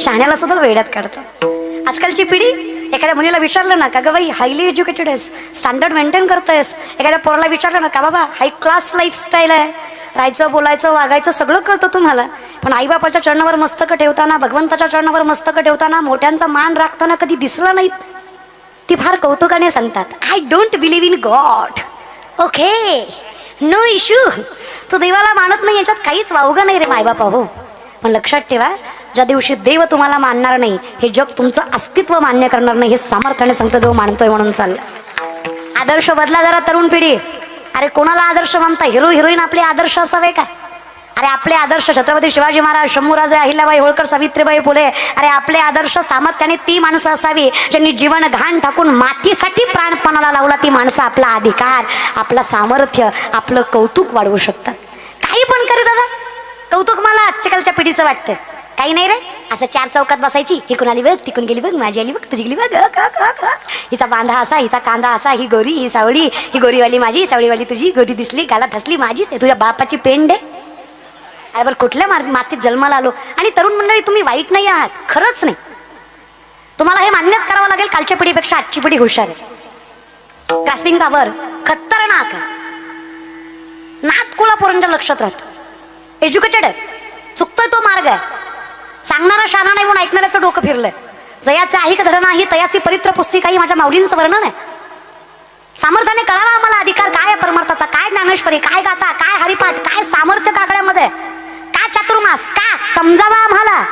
शहाण्याला सुद्धा वेड्यात काढतात. आजकालची पिढी एखाद्या मुलीला विचारलं ना का गं बाई हायली एज्युकेटेड आहेस स्टँडर्ड मेंटेन करतायस? एखाद्या पोराला विचारलं ना का बाबा हाय क्लास लाईफस्टाईल आहे. राहायचं बोलायचं वागायचं सगळं कळतं तुम्हाला. पण आईबापाच्या चरणावर मस्तक ठेवताना भगवंताच्या चरणावर मस्तक ठेवताना मोठ्यांचा मान राखताना कधी दिसला नाहीत. ती फार कौतुकाने सांगतात I don't believe in God okay no issue तू देवाला मानत नाही याच्यात काहीच वावगं नाही रे मायबापा हो. पण लक्षात ठेवा ज्या दिवशी देव तुम्हाला मानणार नाही. हे जग तुमचं अस्तित्व मान्य करणार नाही हे सामर्थ्याने सांगतं देव मानतोय म्हणून चाललं. आदर्श बदला जरा तरुण पिढी. अरे कोणाला आदर्श मानता? हिरो हिरोईन आपले आदर्श असावे का? अरे आपले आदर्श छत्रपती शिवाजी महाराज शंभूराजे अहिल्याबाई होळकर सावित्रीबाई फुले. अरे आपले आदर्श सामर्थ्याने ती माणसं असावी ज्यांनी जीवन घाण टाकून मातीसाठी प्राणपणाला लावला ती माणसं आपला अधिकार आपलं सामर्थ्य आपलं कौतुक वाढवू शकतात. काही पण करे दादा. कौतुक मला आजच्या कालच्या पिढीचं वाटतं काही नाही रे. असं चार चौकात बसायची. ही कुणाली बघ तिकून गेली बघ माझी आली बघ तुझी गेली बघ. हिचा बांधा असा हिचा कांदा असा ही गोरी ही सावळी ही गोरीवाली माझी सावळीवाली तुझी गोरी दिसली गाला धसली माझीच तुझ्या बापाची पेंड. आहे अरे बरं कुठल्या मार मातीत जन्माला आलो? आणि तरुण मंडळी तुम्ही वाईट नाही आहात खरंच नाही. तुम्हाला हे मान्यच करावं लागेल कालच्या पिढीपेक्षा आजची पिढी हुशार आहे. ग्रास्पिंग पॉवर खतरनाक नात कुळा पोरांच्या लक्षात राहत. एज्युकेटेड आहे. चुकतोय तो मार्ग आहे. सांगणारा शाना नाही म्हणून ऐकणाऱ्याचं डोकं फिरलंय. जयाचं आहे का धड नाही तयाची परित्र पुस्तिकाही माझ्या माऊलींचं वर्णन आहे. सामर्थ्याने कळावा आम्हाला अधिकार काय आहे परमार्थाचा? काय ज्ञानेश्वरी काय गाता काय हरिपाठ काय सामर्थ्य काकड्यामध्ये? का चातुर्मास? का? समजावा आम्हाला.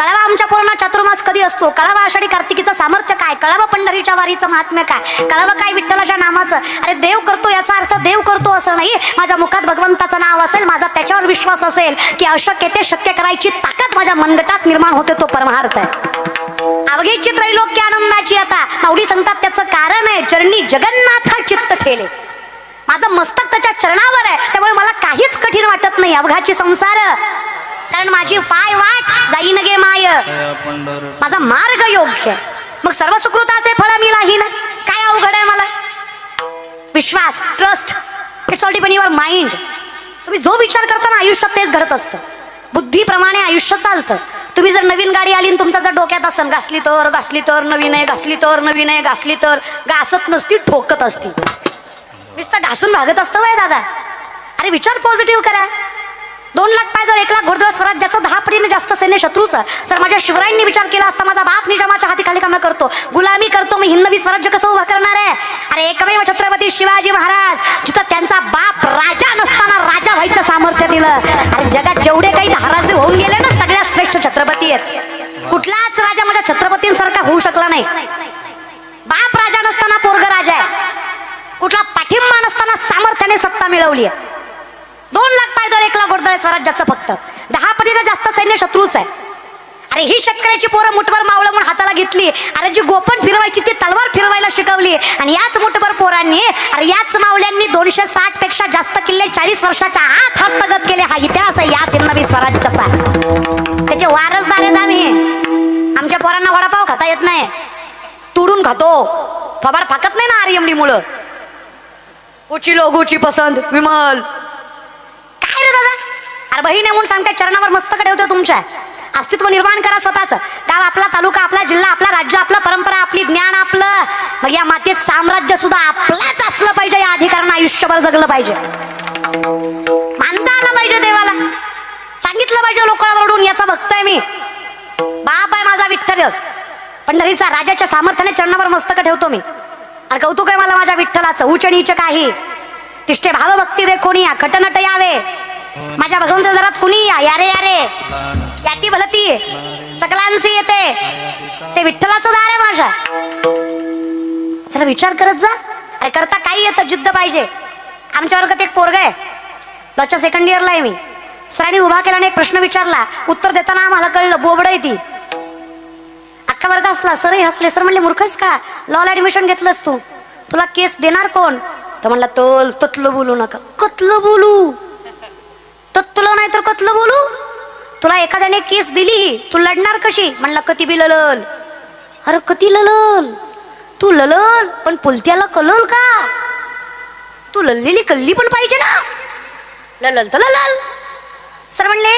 कळावा आमच्या पूर्ण चातुर्मास कधी असतो? कळावा आषाढी कार्तिकीचं सामर्थ्य काय? कळावं पंढरीच्या वारीचं महात्म्य काय? कळावं काय विठ्ठलाच्या नामाचं? अरे देव करतो याचा अर्थ देव करतो असं नाही. माझ्या मुखात भगवंताचं नाव असेल माझा त्याच्यावर विश्वास असेल की अशक्य ते शक्य करायची ताकद माझ्या मनगटात निर्माण होते तो परमार्थ आहे अवघेची त्रैलोक्य आनंदाची आता. माऊली सांगतात त्याचं कारण आहे चरणी जगन्नाथ चित्त ठेले. माझं मस्तक त्याच्या चरणावर आहे त्यामुळे मला काहीच कठीण वाटत नाही. अवघाची संसार. कारण माझी पाय वाट जाईन गे माय. माझा मार्ग योग्य. आहे. मग सर्व सुकृताचे फळ मी लाहीन. काय अवघड आहे मला? विश्वास trust it's all depend your mind तुम्ही जो विचार करता ना आयुष्यात तेच घडत असतं. बुद्धीप्रमाणे आयुष्य चालतं. तुम्ही जर नवीन गाडी आली आणि तुमच्या जर डोक्यात असन घासली तर घासली तर नवीन आहे घासली तर नवीन आहे घासली तर घासत नसती ठोकत असती. नुसतं घासून भागत असतं वय दादा. अरे विचार पॉझिटिव्ह करा. दोन लाख पायदळ एक लाख घोडदळ स्वराज्याचं दहा पटीने जास्त सैन्य शत्रूचं तर माझ्या शिवरायांनी विचार केला असता माझा बाप निजामाच्या हाती खाली कामं करतो गुलामी करतो मी हिंदवी स्वराज्य कसं उभं करणार आहे? अरे एकमेव छत्रपती शिवाजी महाराज जिथं त्यांचा बाप राजा नसताना राजा व्हायचं सामर्थ्य दिलं. अरे जगात जेवढे काही धाराजे होऊन गेले ना सगळ्यात श्रेष्ठ छत्रपती आहेत. कुठलाच राजा माझ्या छत्रपतींसारखा होऊ शकला नाही. बाप राजा नसताना पोरग राजा आहे. कुठला पाठिंबा नसताना सामर्थ्याने सत्ता मिळवली आहे. पायदळ स्वराज्याचं फक्त. दहा पटीनं जास्त सैन्य शत्रूच आहे. अरे ही शेतकऱ्याची पोरं मुठभर मावळं म्हणून हाताला घेतली. अरे जी गोपन फिरवायची ती तलवार फिरवायला शिकवली. आणि याच मुठभर पोरांनी अरे याच मावळ्यांनी दोनशे साठपेक्षा जास्त किल्ले चाळीस वर्षाच्या आत हस्तगत केले. हा इतिहास आहे याच हिंदवी स्वराज्याचा. त्याचे वारसदार आहेत आम्ही. आमच्या पोरांना वडापाव खाता येत नाही. तुडून खातो. फबाड फाकत नाही ना आर्यमडी मुळे? उची लोगोची पसंत विमल. चार बहीण येऊन सांगते चरणावर मस्तक ठेवतो तुमच्या. अस्तित्व निर्माण करा स्वतःच. गाव आपला तालुका आपला जिल्हा आपला राज्य आपला परंपरा आपली ज्ञान आपलं. मग या मातीत साम्राज्य सुद्धा आपलाच असलं पाहिजे या अधिकारानं आयुष्यभर जगलं पाहिजे. मानता आलं पाहिजे देवाला. सांगितलं पाहिजे लोकांना ओरडून याचा भक्त आहे मी. बाप आहे माझा विठ्ठल. पंढरीचा राजाच्या सामर्थ्याने चरणावर मस्तक ठेवतो मी. आणि कौतुक आहे मला माझ्या विठ्ठलाचं. उचणीचं काही. तिष्ठे भाव भक्ती दे कोणी या खटनट यावे. माझ्या भगवंत जरात कुणी या? यारे यारे याती भलती सकलांशी येते. ते विठ्ठलाचं दार आहे माझ्या. जरा विचार करत जा. अरे करता काही येतं जिद्द पाहिजे. आमच्या वर्गात एक पोरग आहे. लॉच्या सेकंड इयरला आहे मी. सरांनी उभा केला आणि एक प्रश्न विचारला. उत्तर देताना आम्हाला कळलं बोबड आहे ती. अख्खा वर्ग असला सरही हसले. सर म्हणले मूर्खच का? लॉला ऍडमिशन घेतलंस तू. तुला केस देणार कोण? तर म्हणला तल ततलं बोलू नका. कतलं बोलू? ततलं नाही तर कतलं बोलू? तुला एखाद्याने केस दिली तू लढणार कशी? म्हणला कती बी ललल. अरे कती ललल. तू ललल पण पुलत्याला कलल का? तू लललेली कल्ली पण पाहिजे ना? ललल तर ललल. सर म्हणले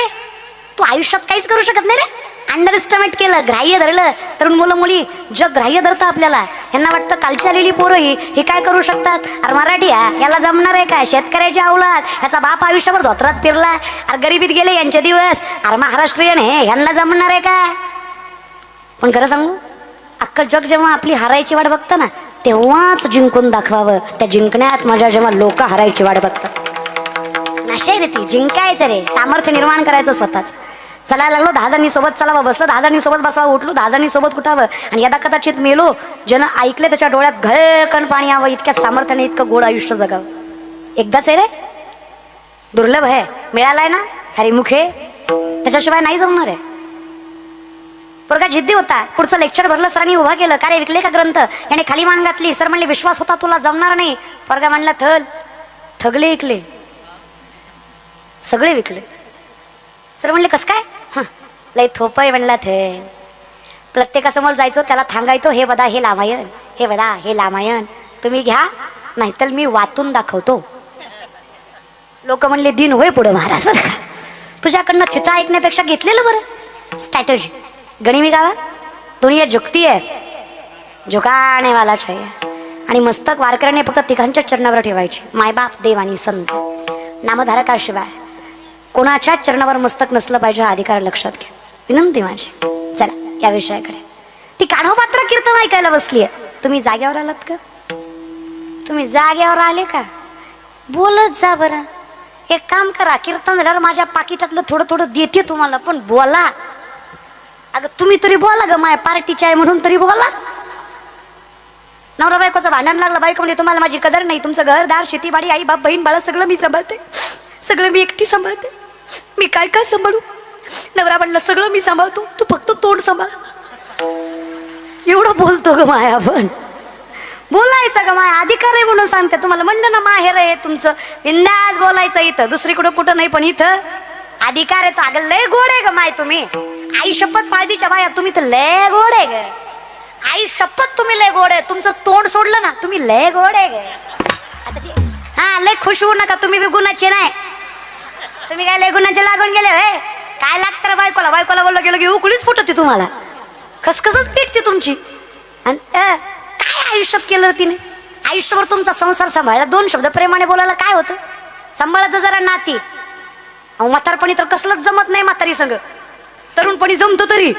तू आयुष्यात काहीच करू शकत नाही रे. अंडर एस्टिमेट केलं ग्राह्य धरलं. तरुण मुलं मुली जग ग्राह्य धरतं आपल्याला. यांना वाटतं कालची आलेली पोरं ही ही काय करू शकतात? अरे मराठी हा याला जमणार आहे का शेतकऱ्याची अवलाद. ह्याचा बाप आयुष्यभर धोत्रात फिरला अरे गरिबीत गेले यांचे दिवस. अरे महाराष्ट्रीयन हे ह्यांना जमणार आहे का पण खरं सांगू अख्खं जग जेव्हा आपली हारायची वाट बघतं ना तेव्हाच जिंकून दाखवावं. त्या जिंकण्यात माझ्या जेव्हा लोक हारायची वाट बघतात. नाशे रे ती जिंकायचं रे. सामर्थ्य निर्माण करायचं स्वतःच. चलायला लागलो दहा जणी सोबत चलावं बसलो दहा जणी सोबत बसावं उठलो दहा जणी सोबत उठावं. आणि यदा कदाचित मेलो ज्यानं ऐकले त्याच्या डोळ्यात घळकण पाणी यावं इतक्या सामर्थ्याने इतकं गोड आयुष्य जगावं. एकदाच आहे रे. दुर्लभ आहे मिळालाय ना? हरिमुखे त्याच्याशिवाय नाही जमणार आहे. पोरगा जिद्दी होता. पुढचं लेक्चर भरलं सरांनी उभा केलं. का रे विकले का ग्रंथ? याने खाली मान घातली. सर म्हणले विश्वास होता तुला जमणार नाही. पोरगा म्हणला थल. थगले विकले सगळे विकले. सर म्हणले कस काय? हं, लय थोपय म्हणला थे प्रत्येकासमोर जायचो त्याला थांगायचो हे बदा हे लामायण हे बदा हे लामायण तुम्ही घ्या नाहीतर मी वाचून दाखवतो. लोक म्हणले दिन होय पुढे महाराज बरं का? तुझ्याकडनं थिता ऐकण्यापेक्षा घेतलेलं बरं. स्ट्रॅटजी गणिमी गावा दुनिया झुकती आहे. झुकाणेवाला वाला आणि मस्तक वारकऱ्याने फक्त तिघांच्या चरणावर ठेवायचे. मायबाप देव आणि संत नामधारकाशिवाय. कोणाच्या चरणावर मस्तक नसलं पाहिजे हा अधिकार लक्षात घ्या. विनंती माझी. चला या विषयाकडे. ती काढव मात्र कीर्तन ऐकायला बसली आहे तुम्ही जाग्यावर आलात का? तुम्ही जाग्यावर आले का? बोलत जा बरं. एक काम करा कीर्तन झाल्यावर माझ्या पाकिटातलं थोडं थोडं देते तुम्हाला पण बोला. अगं तुम्ही तरी बोला ग माझ्या पार्टीची आहे म्हणून तरी बोला. नवरा बायकोचं भांडण लागलं बायको म्हणजे तुम्हाला माझी कदर नाही तुमचं घरदार शेतीबाडी आई बाप बहीण बाळा सगळं मी सांभाळते. सगळं मी एकटी सांभाळते. मी काय काय सांभाळू? नवरा म्हणलं सगळं मी सांभाळतो. तू फक्त तोंड सांभाळ. एवढं बोलतो ग माया पण बोलायचं ग माया. अधिकार आहे म्हणून सांगते तुम्हाला. म्हणलं ना माहेर आहे तुमचं. बिंदास बोलायचं इथं. दुसरीकडं कुठं नाही पण इथं. अधिकार आहे तो. अगं लय गोड आहे ग माय तुम्ही. आई शपथ पाळदीच्या माया तुम्ही तर लय गोड आहे ग. आई शपथ तुम्ही लय गोड आहे. तुमचं तोंड सोडलं ना तुम्ही लय गोड आहे ग. आता हा लय खुश होऊ नका. तुम्ही बी गुणाचे नाही. तुम्ही काय लय लागून गेले होय काय लागतं रे बायकोला? बायकोला बोललं गेलं की उकळीच फुटते तुम्हाला. खसखसच पेटते तुमची. आणि अ, काय आयुष्यात केलं रे तिने? आयुष्यभर तुमचा संसार सांभाळला. दोन शब्द प्रेमाने बोलायला काय होतं? सांभाळायचं जरा नाती. अहो म्हातारपणी तर कसलंच जमत नाही म्हातारी संग. तरुणपणी जमतो तरी.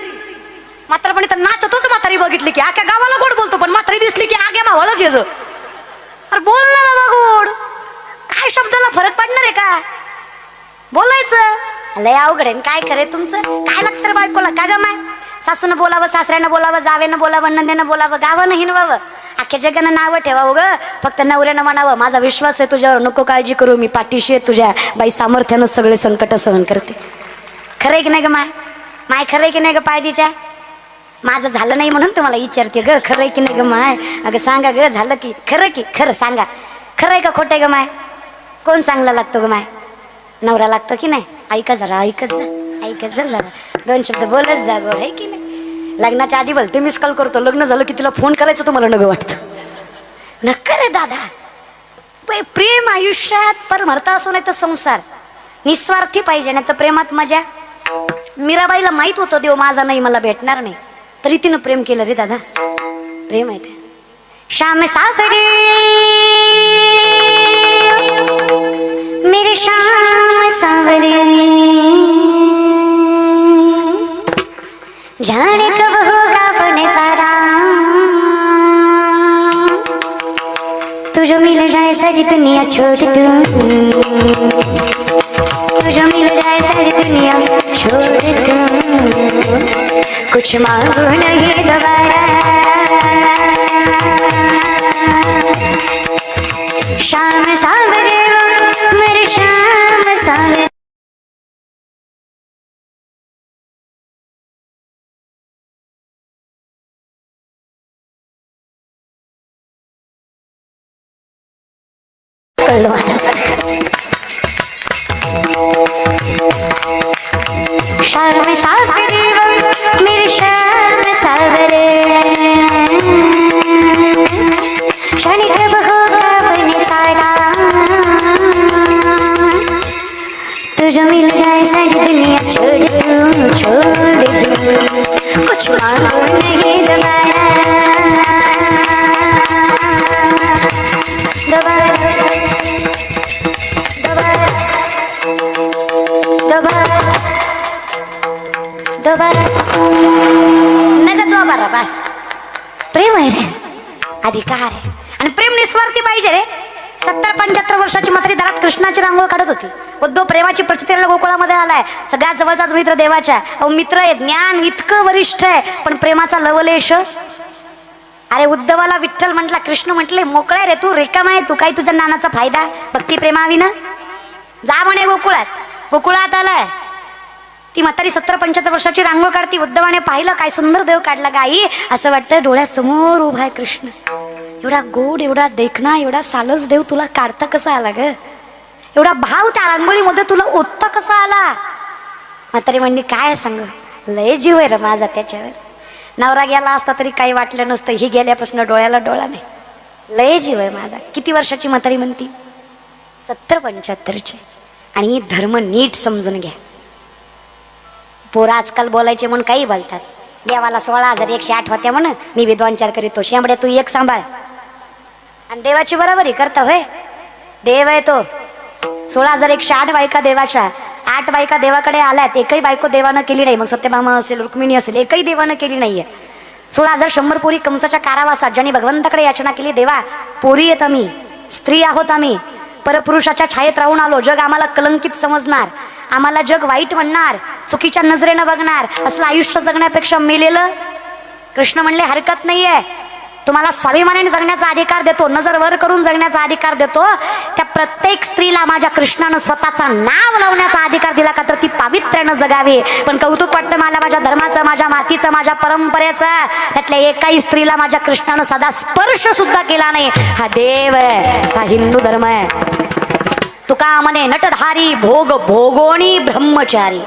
म्हातारपणी तर नाचतोच म्हातारी बघितली की. आख्या गावाला गोड बोलतो पण म्हातारी दिसली की आग्या मावळच येज. अरे बोल ना बाबा गोड. काय शब्दाला फरक पडणार आहे का? बोलायचं. लय अवघड आहे काय खरंय तुमचं? काय लागतं रे बायकोला? का ग माय? सासूनं बोलावं सासऱ्यानं बोलावं जावेनं बोलावं नंदेनं बोलावं गावानं हिनवावं. अख्ख्या जगानं नावं ठेवावं ग. फक्त नवऱ्यानं म्हणावं माझा विश्वास आहे तुझ्यावर नको काळजी करू मी पाठीशी आहे तुझ्या. बाई सामर्थ्यानं सगळे संकट सहन करते. खरंय की नाही ग माय? माय खरंय की नाही ग पायदीच्या? माझं झालं नाही म्हणून तुम्हाला विचारते ग. खरंय की नाही ग माय? अगं सांगा ग झालं की? खरं की? खरं सांगा. खरंय का खोटंय ग माय? कोण चांगला लागतो ग माय? नवरा लागतो की नाही? ऐका जरा ऐकत जा ऐकत जा जरा. दोन शब्द बोलत जा गोड आहे की नाही? लग्नाच्या आधी बोलते मिस कॉल करतो. लग्न झालं की तिला फोन करायचं तुम्हाला नगं वाटतं. नक्का रे दादा. प्रेम आयुष्यात परमर्थ असो नाही तर संसार. निस्वार्थी पाहिजे नाही तर प्रेमात मजा. मीराबाईला माहीत होतं देव माझा नाही मला भेटणार नाही. तरी तिनं प्रेम केलं रे दादा. प्रेम आहे ते. श्याम साखरे मेरे श्याम सावरे जाने कब होगा बने सारा। तुझे मिल जाए सारी दुनिया छोड़ दूं। तुझे मिल जाए सारी दुनिया छोड़ दूं। कुछ मांगू नहीं दोबारा। कळलं मला. शाम सावरे मेरे शाम सावरे. क्षण तुझे मिल जाए सारी दुनिया छोड़ छोड़. कुछ मालूम नहीं दबाया दबाया नका तो बरं बस प्रेम आहे रे. अधिकार आहे. आणि प्रेम निस्वार्थी पाहिजे रे. सत्तर पंच्याहत्तर वर्षाची मात्री दारात कृष्णाची रांगोळ काढत होती. उद्धव प्रेमाची प्रचितीला गोकुळामध्ये आलाय. सगळ्यात जवळचाच मित्र देवाच्या अहो मित्र आहे ज्ञान इतकं वरिष्ठ आहे. पण प्रेमाचा लवलेश. अरे उद्धवाला विठ्ठल म्हटला कृष्ण म्हटले मोकळे रे तू रिकामा आहे तू काही तुझ्या ज्ञानाचा फायदा भक्ती प्रेमावी ना जा म्हणे गोकुळात. गोकुळात आलाय. ती म्हातारी सत्तर पंच्याहत्तर वर्षाची रांगोळ काढती. उद्धवाने पाहिलं काय सुंदर देव काढला गाई असं वाटतं डोळ्यासमोर उभा आहे कृष्ण. एवढा गोड एवढा देखणा एवढा सालस देव तुला काढता कसा आला ग? एवढा भाव त्या रांगोळीमध्ये तुला ओतता कसा आला? म्हातारी म्हणली काय सांग लय जीव आहे र माझा त्याच्यावर. नवरा गेला असता तरी काही वाटलं नसतं. ही गेल्यापासून डोळ्याला डोळा नाही. लय जीव आहे माझा. किती वर्षाची म्हातारी म्हणती? सत्तर पंच्याहत्तरची. आणि धर्म नीट समजून घ्या. पोरं आजकाल बोलायचे म्हणून काही बोलतात. देवाला सोळा हजार एकशे आठ होत्या म्हण मी विद्वांचार करीतो. शेंबड्या तू एक सांभाळ. आणि देवाची बरोबरी करता होय? देव आहे तो. सोळा हजार एकशे आठ बायका देवाच्या. आठ बायका देवाकडे आल्यात. एकही बायको देवानं केली नाही. मग सत्यभामा असेल रुक्मिणी असेल एकही देवानं केली नाहीये. सोळा हजार शंभर पोरी कंसाच्या कारावासात ज्यांनी भगवंताकडे याचना केली देवा पोरी येत आम्ही. स्त्री आहोत आम्ही. परपुरुषाच्या छायेत राहून आलो. जग आम्हाला कलंकित समजणार. आम्हाला जग वाईट म्हणणार. चुकीच्या नजरेनं बघणार असलं आयुष्य जगण्यापेक्षा मेलेलं. कृष्ण म्हणले हरकत नाहीये. तुम्हाला स्वाभिमानाने जगण्याचा अधिकार देतो नजर वर करून जगण्याचा अधिकार देतो. त्या प्रत्येक स्त्रीला माझ्या कृष्णानं स्वतःचा नाव लावण्याचा अधिकार दिला का तर ती पावित्र्यानं जगावी. पण कौतुक वाटतं मला माझ्या धर्माचं माझ्या मातीचं माझ्या परंपरेचं. त्यातल्या एकाही स्त्रीला माझ्या कृष्णानं सदा स्पर्श सुद्धा केला नाही. हा देव आहे हा हिंदू धर्म आहे. तुका म्हणे नटधारी भोग भोगोणी ब्रह्मचारी.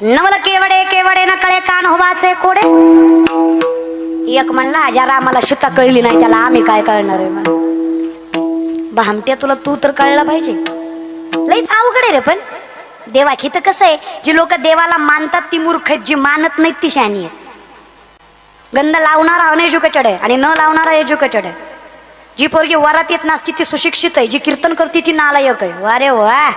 नवल केवडे केवडे न कळे कान होवाचे कोडे. एक म्हणला जरा आम्हाला शिता कळली नाही त्याला आम्ही काय कळणार आहे? भामट्या तुला तू तर कळला पाहिजे. लईच अवघड आहे रे पण. देवा तर कसं आहे जी लोक देवाला मानतात ती मूर्ख आहेत जी मानत नाहीत ती शहाणी आहेत. गंध लावणारा अनएज्युकेटेड आहे आणि न लावणारा एज्युकेटेड आहे. जी पोरगी वरात येत नसती ती सुशिक्षित आहे. जी कीर्तन करते ती नालायक आहे. वारे वा.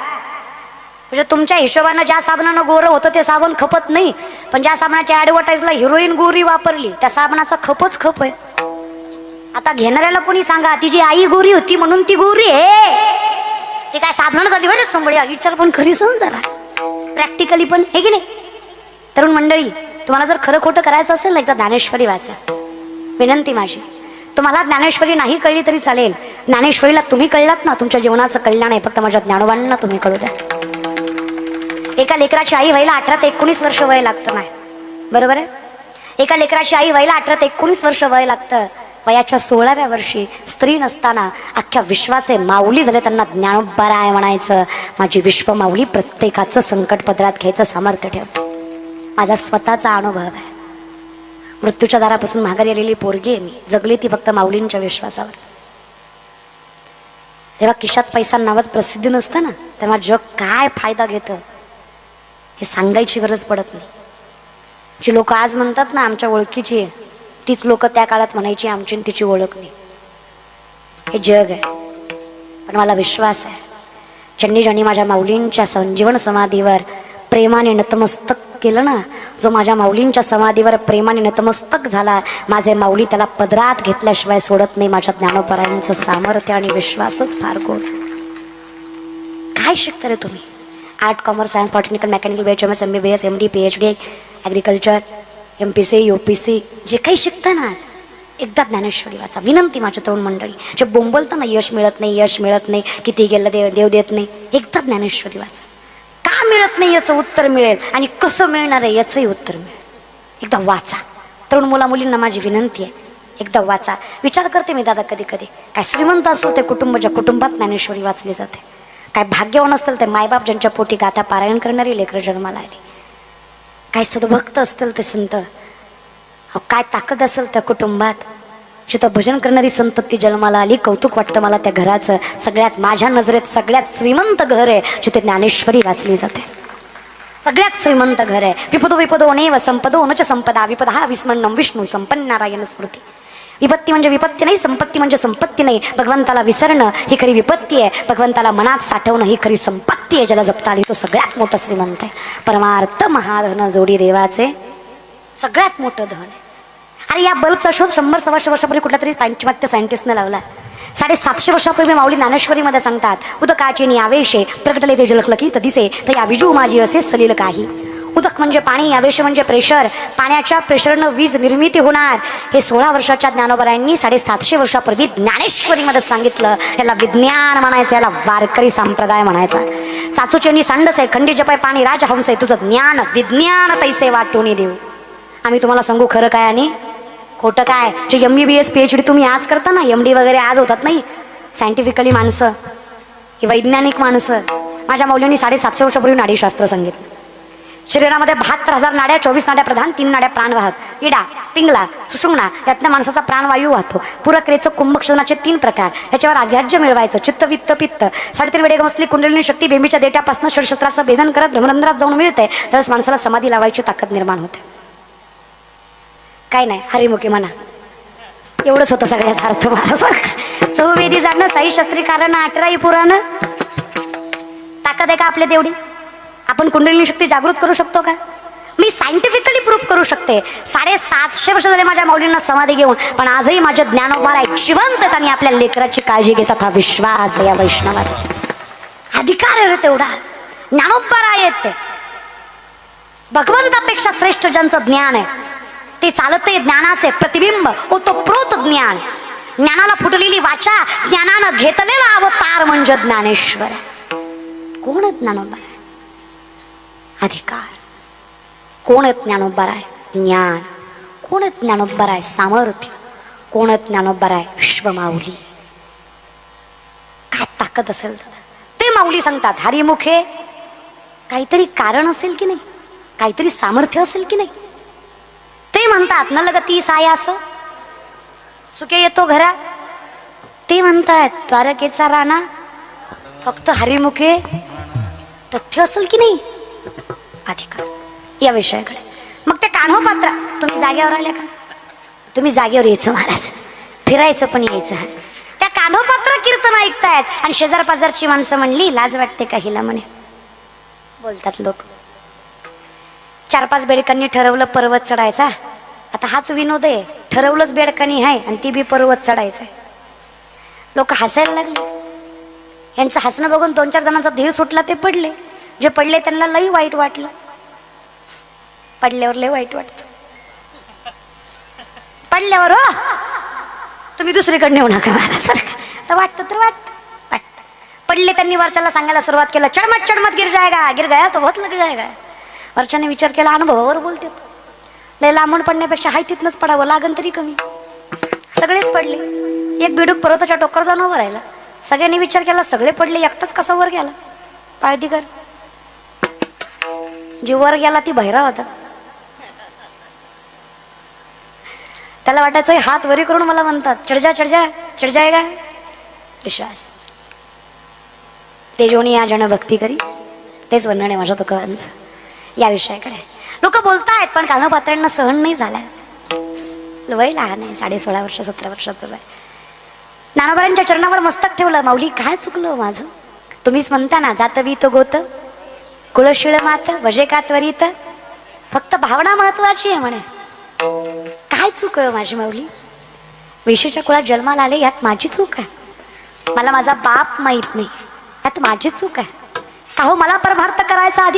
म्हणजे तुमच्या हिशोबानं ज्या साबणानं गोरं होतं ते साबण खपत नाही. पण ज्या साबणाच्या ऍडव्हर्टाईजला हिरोईन गोरी वापरली त्या साबणाचा खपच खप आहे. आता घेणाऱ्याला कोणी सांगा तिची आई गोरी होती म्हणून ती गोरी आहे. ती काय साबणानं झाली बरं संबळी विचार पण खरी सहन जरा. प्रॅक्टिकली पण हे की नाही? तरुण मंडळी तुम्हाला जर खरं खोटं करायचं असेल ना एकदा ज्ञानेश्वरी वाचा. विनंती माझी. तुम्हाला ज्ञानेश्वरी नाही कळली तरी चालेल. ज्ञानेश्वरीला तुम्ही कळलात ना तुमच्या जीवनाचं कल्याण आहे. फक्त माझ्या ज्ञानवांना तुम्ही कळू द्या. एका लेकराची आई व्हायला अठरा ते एकोणीस वर्ष वय लागतं नाही बरोबर आहे? एका लेकराची आई व्हायला अठरा ते एकोणीस वर्ष वय लागतं. वयाच्या सोळाव्या वर्षी स्त्री नसताना अख्ख्या विश्वाचे माऊली झाले त्यांना ज्ञानोबारा आहे म्हणायचं. माझी विश्व माऊली प्रत्येकाचं संकट पदरात घ्यायचं सामर्थ्य ठेवते. माझा स्वतःचा अनुभव आहे. मृत्यूच्या दारापासून माघारी आलेली पोरगी आहे मी. जगली ती फक्त माऊलींच्या विश्वासावर. जेव्हा किशात पैसा नावात प्रसिद्धी नसतं ना तेव्हा जग काय फायदा घेतं? हे सांगायची गरज पडत नाही. जी लोक आज म्हणतात ना आमच्या ओळखीची तीच लोक त्या काळात म्हणायची आमची तिची ओळख नाही. हे जग आहे. पण मला विश्वास आहे ज्यांनी ज्यांनी माझ्या माऊलींच्या संजीवन समाधीवर प्रेमाने नतमस्तक केलं ना जो माझ्या माऊलींच्या समाधीवर प्रेमाने नतमस्तक झाला माझे माऊली त्याला पदरात घेतल्याशिवाय सोडत नाही. माझ्या ज्ञानोपरायांचं सामर्थ्य आणि विश्वासच फार गोड काय शिकता रे तुम्ही? Art commerce science political mechanical B H M S M B B S M D P H D agriculture M P C U P C जे काही शिकता ना आज एकदा ज्ञानेश्वरी वाचा. विनंती माझ्या तरुण मंडळी जे बोंबलताना यश मिळत नाही यश मिळत नाही किती गेलं देव देव देत नाही एकदा ज्ञानेश्वरी वाचा. का मिळत नाही याचं उत्तर मिळेल आणि कसं मिळणार आहे याचंही उत्तर मिळेल. एकदा वाचा. तरुण मुला मुलींना माझी विनंती आहे एकदा वाचा. विचार करते मी दादा कधी कधी. काय श्रीमंत असेल ते कुटुंब ज्या कुटुंबात ज्ञानेश्वरी वाचली जाते. काय भाग्यवान असतील ते मायबाप ज्यांच्या पोटी गाथा पारायण करणारी लेकरं जन्माला आली. काय सद्भक्त असतील ते संत. अहो, काय ताकद असेल त्या कुटुंबात? जिथं भजन करणारी संतती जन्माला आली कौतुक वाटतं मला त्या घराचं. सगळ्यात माझ्या नजरेत सगळ्यात श्रीमंत घर आहे जिथे ज्ञानेश्वरी वाचली जाते. सगळ्यात श्रीमंत घर आहे. विपदो विपदो नेव संपदो नच संपदा विपद हा विस्मरणम विष्णू संपन्न नारायण स्मृती. विपत्ती म्हणजे विपत्ती नाही संपत्ती म्हणजे संपत्ती नाही. भगवंताला विसरणं ही खरी विपत्ती आहे. भगवंताला मनात साठवणं ही खरी संपत्ती आहे ज्याला जपता आली. तो सगळ्यात मोठं श्रीमंत आहे. परमार्थ महाधन जोडी देवाचे. सगळ्यात मोठं धन आहे. अरे या बल्बचा शोध शंभर सव्वाशे वर्षापूर्वी कुठला तरी पांचमात्य सायंटिस्टने लावला. साडेसातशे वर्षापूर्वी माऊली ज्ञानेश्वरीमध्ये सांगतात उदकाचे नियावेशे प्रकटले ते जलकलकीत दिसे तर या विजू माझी असे सलील काही. उदक म्हणजे पाणी आवेश म्हणजे प्रेशर. पाण्याच्या प्रेशरनं वीज निर्मिती होणार. हे सोळा वर्षाच्या ज्ञानोबरायांनी साडेसातशे वर्षापूर्वी ज्ञानेश्वरीमध्ये सांगितलं. याला विज्ञान म्हणायचं याला वारकरी संप्रदाय म्हणायचा. चाचूचेनी सांडस आहे खंडी जपाय पाणी राजहंस आहे तुझं ज्ञान विज्ञान तैसे वाटून देऊ. आम्ही तुम्हाला सांगू खरं काय आणि खोटं काय? जे M B B S P H D तुम्ही आज करता ना एम डी वगैरे आज होतात नाही? सायंटिफिकली माणसं. ही वैज्ञानिक माणसं. माझ्या मौल्यांनी साडेसातशे वर्षापूर्वी नाडीशास्त्र सांगितलं. शरीरामध्ये बहात्तर हजार नाड्या चोवीस नाड्या प्रधान तीन नाड्या प्राणवाहक. इडा पिंगला सुषुम्ना यातनं माणसाचा प्राणवायू वाहतो. पुरक्रियेचं कुंभक्षणाचे तीन प्रकार. याच्यावर आध्याज्य मिळवायचं. चित्त वित्त पित्त. साडेतीन वेडे गमसली कुंडलिनी शक्ती बेंबीच्या देट्यापासून षडशस्त्राचं भेदन करत भ्रमरंध्रात जाऊन मिळते. त्यावेळेस माणसाला समाधी लावायची ताकद निर्माण होते. काय नाही हरिमुखी म्हणा. एवढंच होतं सगळ्यात अर्थ मला स्वर्ग चौवेदी जाणं साई शस्त्री कारण अठराई पुराण. ताकद आहे का आपल्या तेवढी? आपण कुंडलिनी शक्ती जागृत करू शकतो का? मी सायंटिफिकली प्रूफ करू शकते. साडेसातशे वर्ष झाले माझ्या माऊलींना समाधी घेऊन पण आजही माझ्या ज्ञानोबार आहे जिवंत आणि आपल्या लेकराची काळजी घेतात हा विश्वास आहे या वैष्णवाचा. अधिकार आहे रे तेवढा. ज्ञानोबार आहेत ते भगवंतापेक्षा श्रेष्ठ ज्यांचं ज्ञान आहे ते चालते ज्ञानाचे प्रतिबिंब ओतप्रोत ज्ञान. ज्ञानाला फुटलेली वाचा ज्ञानानं घेतलेला अवतार म्हणजे ज्ञानेश्वर. कोण आहे ज्ञानोबा अधिकार. कोण ज्ञानोबर आहे ज्ञान कोण ज्ञानोबर आहे सामर्थ्य कोण ज्ञानोबर आहे विश्वमाऊली. काय ताकद असेल तर? ते माऊली सांगतात हरिमुखे काहीतरी कारण असेल की नाही? काहीतरी सामर्थ्य असेल की नाही? ते म्हणतात न लगती सायास सुके येतो घरा. ते म्हणतात द्वारकेचा राणा फक्त हरिमुखे तथ्य असेल की नाही? अधिकार. या विषयाकडे. मग ते कान्हो पात्र तुम्ही जागेवर आले का? तुम्ही जागेवर यायचं महाराज. फिरायचं पण यायचं आहे. त्या कान्होपात्र कीर्तन ऐकतायत आणि शेजार पाजारची माणसं म्हणली लाज वाटते का हिला? म्हणे. बोलतात लोक. चार पाच बेडकांनी ठरवलं पर्वत चढायचा. आता हाच विनोद आहे. ठरवलंच बेडकानी आहे आणि ती बी पर्वत चढायचं आहे लोक हसायला लागले. यांचं हसणं बघून दोन चार जणांचा धीर सुटला ते पडले. जे पडले त्यांना लई वाईट वाटलं. पडल्यावर लई वाईट वाटतं. पडल्यावर हो. तुम्ही दुसरीकडे नेऊ नका महाराज सर तर वाटतं तर वाटतं. वाटतं. पडले त्यांनी वरच्याला सांगायला सुरुवात केलं चढमत चढमत गिर जायगा गिर गया तो बहुत लग जायगा वरच्याने विचार केला अनुभवावर बोलते लय लांबून पडण्यापेक्षा हाय तिथनंच पडावं लागन तरी कमी. सगळेच पडले. एक बिडूक पर्वताच्या टोकर जाऊन उभं राहिला. सगळ्यांनी विचार केला सगळे पडले एकटाच कसं वर गेला? पाळदी कर जी वर गेला ती बहिरा होता. त्याला वाटायचं हात वरी करून मला म्हणतात चढजा चढजा आहे का? विश्वास. तेजोनी या जण भक्ती करी तेच वर्णन आहे माझ्या तुकांचं या विषयाकडे. लोक बोलतायत पण कानपात्रांना सहन नाही झालाय. वय लहान आहे साडे सोळा वर्ष सतरा वर्षाचं वय. नानाबारांच्या चरणावर मस्तक ठेवलं माऊली काय चुकलं माझं? तुम्हीच म्हणता ना जातवी तो गोत कुळशिळ मात वजे का त्वरित फक्त भावना महत्वाची आहे म्हणे. काय चूक आहे हो माझी माऊली? विशूच्या कुळात जन्माला आले यात माझी चूक आहे. मला माझा बाप माहीत नाही यात माझी चूक आहे. का हो मला परमार्थ करायचा आधी